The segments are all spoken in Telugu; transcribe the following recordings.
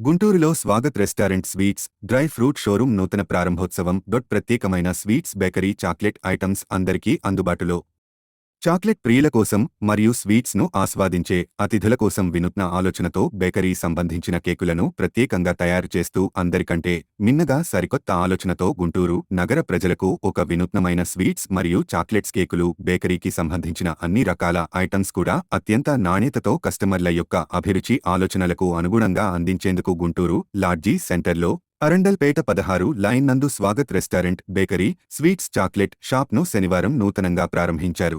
గుంటూరులో Swagath restaurant sweets dry fruit showroom నూతన ప్రారంభోత్సవం డొట్ ప్రత్యేకమైన స్వీట్స్ బేకరీ చాక్లెట్ ఐటమ్స్ అందరికీ అందుబాటులో. చాక్లెట్ ప్రియుల కోసం మరియు స్వీట్స్ను ఆస్వాదించే అతిథుల కోసం వినూత్న ఆలోచనతో బేకరీ సంబంధించిన కేకులను ప్రత్యేకంగా తయారు చేస్తూ అందరికంటే మిన్నగా సరికొత్త ఆలోచనతో గుంటూరు నగర ప్రజలకు ఒక వినూత్నమైన స్వీట్స్ మరియు చాక్లెట్స్ కేకులు బేకరీకి సంబంధించిన అన్ని రకాల ఐటమ్స్ కూడా అత్యంత నాణ్యతతో కస్టమర్ల యొక్క అభిరుచి ఆలోచనలకు అనుగుణంగా అందించేందుకు గుంటూరు లాడ్జీ సెంటర్లో అరండల్పేట పదహారు లైన్ నందు Swagath restaurant bakery sweets chocolate షాప్ను శనివారం నూతనంగా ప్రారంభించారు.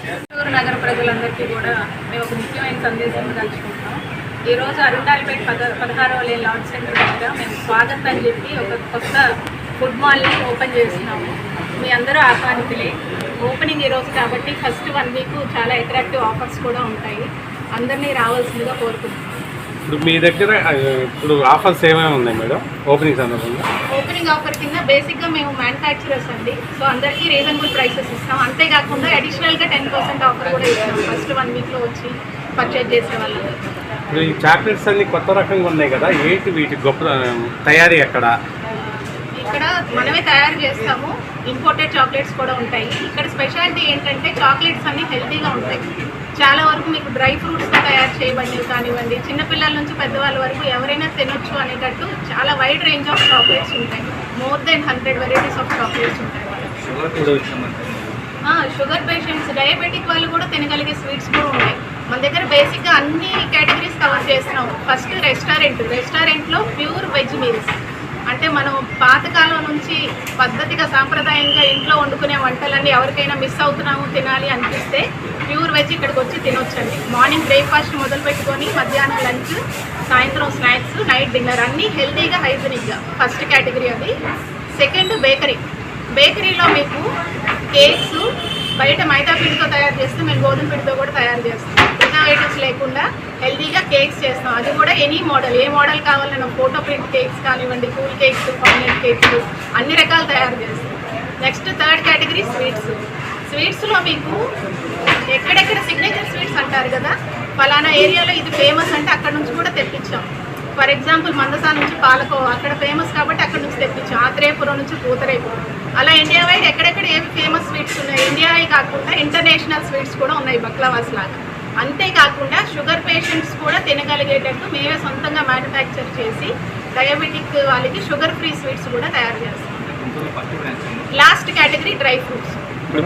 చిత్తూరు నగర ప్రజలందరికీ కూడా మేము ఒక ముఖ్యమైన సందేశం తలుచుకుంటున్నాం ఈరోజు అరుణాలపేట పద పదహారవ లేన్ లాడ్ సెంటర్ దగ్గర మేము స్వాగత్ అని చెప్పి ఒక కొత్త ఫుడ్ మాల్ని ఓపెన్ చేస్తున్నాము. మీ అందరూ ఆహ్వానితులే. ఓపెనింగ్ ఈరోజు కాబట్టి ఫస్ట్ వన్ వీక్ చాలా అట్రాక్టివ్ ఆఫర్స్ కూడా ఉంటాయి. అందరినీ రావాల్సిందిగా కోరుకుంటున్నాం. ఇప్పుడు మీ దగ్గర ఇప్పుడు ఆఫర్స్ ఏమేమి ఉన్నాయి మేడం? ఓపెనింగ్ సందర్భంగా ఓపెనింగ్ ఆఫర్ కింద బేసిక్గా మేము మ్యానుఫ్యాక్చరర్స్ అండి. సో అందరికీ రీజనబుల్ ప్రైసెస్ ఇస్తాం. అంతేకాకుండా అడిషనల్గా టెన్ పర్సెంట్ ఆఫర్ కూడా ఇస్తాం. ఫస్ట్ వన్ వీక్లో వచ్చి పర్చేజ్ చేసే వాళ్ళకి ఇప్పుడు ఈ చాక్లెట్స్ అన్ని కొత్త రకంగా ఉన్నాయి కదా. ఏంటి వీటి గొప్ప తయారీ ఎక్కడ ఇక్కడ మనమే తయారు చేస్తాము. ఇంపోర్టెడ్ చాక్లెట్స్ కూడా ఉంటాయి. ఇక్కడ స్పెషాలిటీ ఏంటంటే చాక్లెట్స్ అన్ని హెల్తీగా ఉంటాయి. చాలా వరకు మీకు డ్రై ఫ్రూట్స్తో తయారు చేయబడినవి కానివ్వండి చిన్నపిల్లల నుంచి పెద్దవాళ్ళ వరకు ఎవరైనా తినొచ్చు అనేటట్టు చాలా వైడ్ రేంజ్ ఆఫ్ చాక్లెట్స్ ఉంటాయి. More than hundred varieties of chocolates ఉంటాయి. షుగర్ పేషెంట్స్ డయాబెటిక్ వాళ్ళు కూడా తినగలిగే స్వీట్స్ కూడా ఉన్నాయి మన దగ్గర బేసిక్గా అన్ని కేటగిరీస్ కవర్ చేస్తున్నాం. ఫస్ట్ రెస్టారెంట్ రెస్టారెంట్లో ప్యూర్ వెజ్ మీల్స్ అంటే మనం పాతకాలం నుంచి పద్ధతిగా సాంప్రదాయంగా ఇంట్లో వండుకునే వంటలన్నీ ఎవరికైనా మిస్ అవుతున్నాము తినాలి అనిపిస్తే ప్యూర్ వెజ్ ఇక్కడికి వచ్చి తినొచ్చండి. మార్నింగ్ బ్రేక్ఫాస్ట్ మొదలు పెట్టుకొని మధ్యాహ్నం లంచ్ సాయంత్రం స్నాక్స్ నైట్ డిన్నర్ అన్నీ హెల్తీగా హైజీనిక్గా ఫస్ట్ కేటగిరీ అది. సెకండ్ బేకరీ బేకరీలో మీకు కేక్స్ బయట మైదా పిండితో తయారు చేస్తే మేము గోధుమ పిండితో కూడా తయారు చేస్తాం. ప్రిజర్వేటివ్స్ లేకుండా హెల్తీగా కేక్స్ చేస్తాం. అది కూడా ఎనీ మోడల్ ఏ మోడల్ కావాలన్నా ఫోటో ప్రింట్ కేక్స్ కానివ్వండి కూల్ కేక్స్ పర్మనెంట్ కేక్స్ అన్ని రకాలు తయారు చేస్తాం. నెక్స్ట్ థర్డ్ కేటగిరీ స్వీట్స్ స్వీట్స్లో మీకు ఎక్కడెక్కడ సిగ్నేచర్ స్వీట్స్ అంటారు కదా ఫలానా ఏరియాలో ఇది ఫేమస్ అంటే అక్కడ నుంచి కూడా తెప్పించాం. ఫర్ ఎగ్జాంపుల్ మందసా నుంచి పాలకో అక్కడ ఫేమస్ కాబట్టి అక్కడ నుంచి తెప్పించాం. ఆత్రేయపురం నుంచి పూతరేపురం. అలా ఇండియా వైడ్ ఎక్కడెక్కడ ఏవి ఫేమస్ స్వీట్స్ ఉన్నాయి ఇండియా కాకుండా ఇంటర్నేషనల్ స్వీట్స్ కూడా ఉన్నాయి బక్లావాస్ లాగా. అంతేకాకుండా షుగర్ పేషెంట్స్ కూడా తినగలిగేటట్టు మేమే సొంతంగా మ్యానుఫ్యాక్చర్ చేసి డయాబెటిక్ వాళ్ళకి షుగర్ ఫ్రీ స్వీట్స్ కూడా తయారు చేస్తాం. Last category dry fruits.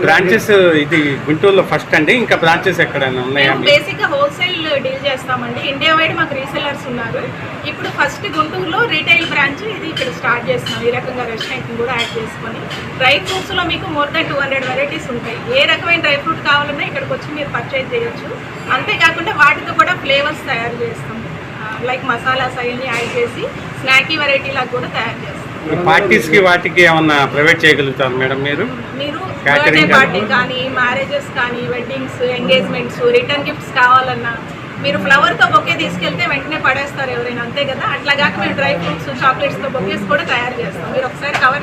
Branches ఇది గుంటూరులో ఫస్ట్ అండి. ఇంకా బ్రాంచెస్ ఎక్కడైనా ఉన్నాయా? మేము బేసిక్గా హోల్సేల్ డీల్ చేస్తామండి. ఇండియా వైడ్ మాకు రీసెలర్స్ ఉన్నారు. ఇప్పుడు ఫస్ట్ గుంటూరులో రీటైల్ బ్రాంచ్ ఇది ఇక్కడ స్టార్ట్ చేస్తున్నాం. ఈ రకంగా రెస్టారెంట్ కూడా యాడ్ చేసుకొని. డ్రై ఫ్రూట్స్లో మీకు more than two hundred varieties ఉంటాయి. ఏ రకమైన డ్రై ఫ్రూట్ కావాలన్నా ఇక్కడికి వచ్చి మీరు పర్చేజ్ చేయొచ్చు. అంతేకాకుండా వాటితో కూడా ఫ్లేవర్స్ తయారు చేస్తాం. లైక్ మసాలాస్ అవన్నీ యాడ్ చేసి స్నాకీ వెరైటీ లాగా కూడా తయారు చేస్తాం. పార్టీస్కి వాటికి ఏమన్నా ప్రైవేట్ చేయగలుగుతారు మేడం మీరు? బర్త్డే? పార్టీ కానీ. మ్యారేజెస్ కానీ వెడ్డింగ్స్ ఎంగేజ్మెంట్స్ రిటర్న్ గిఫ్ట్స్ కావాలన్నా మీరు ఫ్లవర్తో బొకే తీసుకెళ్తే వెంటనే పడేస్తారు ఎవరైనా అంతే కదా? అట్లా కాక మేము డ్రై ఫ్రూట్స్ చాక్లెట్స్తో బొకేస్ కూడా తయారు చేస్తాం.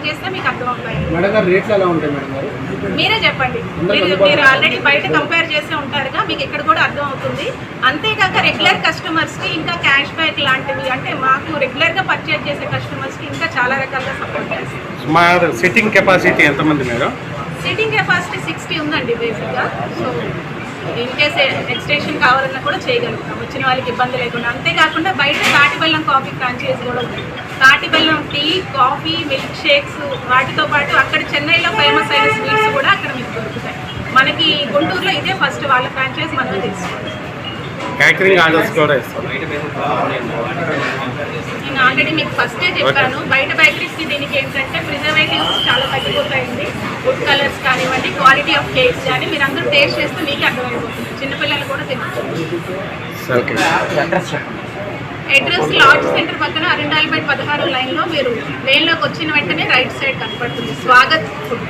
చేస్తే మీకు అర్థమవుతాయి. మేడం గారు రేట్లు ఎలా ఉంటాయి మేడం గారు? మీరే చెప్పండి. మీరు మీరు ఆల్రెడీ బయట కంపేర్ చేసే ఉంటారుగా మీకు ఇక్కడ కూడా అర్థం అవుతుంది అంతేకాక రెగ్యులర్ కస్టమర్స్కి ఇంకా క్యాష్ బ్యాక్ లాంటివి అంటే మాకు రెగ్యులర్గా పర్చేజ్ చేసే కస్టమర్స్కి ఇంకా చాలా రకాలుగా సపోర్ట్ చేస్తాం సుమారు సిట్టింగ్ కెపాసిటీ ఎంతమంది మేడం? సీటింగ్ కెపాసిటీ సిక్స్టీ ఉందండి బేసిక్గా సో ఇన్ కేస్ ఎక్స్టెన్షన్ కావాలన్నా కూడా చేయగలుగుతాం. వచ్చిన వాళ్ళకి ఇబ్బంది లేకుండా. అంతేకాకుండా బయట కాటి బెల్లం కాఫీ ఫ్రాంచైజ్ కూడా ఉంది. తాటి బెల్లం టీ కాఫీ మిల్క్ షేక్స్ వాటితో పాటు అక్కడ చెన్నైలో ఫేమస్ అయిన స్వీట్స్ కూడా అక్కడ మీకు దొరుకుతాయి. మనకి గుంటూరులో ఇదే ఫస్ట్ వాళ్ళ ఫ్రాంచైజ్ మనం తెలుసుకోవాలి క్యాటరింగ్ ఆర్డర్స్ కూడా ఇస్తాం. నేను ఆల్రెడీ మీకు ఫస్టే చెప్పాను. బయట బేకరీస్కి దీనికి ఏంటంటే ప్రిజర్వేటివ్స్ చాలా తగ్గిపోతాయండి. ఫుడ్ కలర్స్ కానివ్వండి క్వాలిటీ ఆఫ్ కేక్స్ కానీ మీరు అందరూ టేస్ట్ చేస్తే మీకే అర్థమైపోతుంది. చిన్నపిల్లలు కూడా తినచ్చు సరే అడ్రస్ లాడ్జ్ సెంటర్ పక్కన అరిండాల్పేట పదహారు లైన్లో మీరు లేన్లోకి వచ్చిన వెంటనే రైట్ సైడ్ కనపడుతుంది. స్వాగత్ ఫుడ్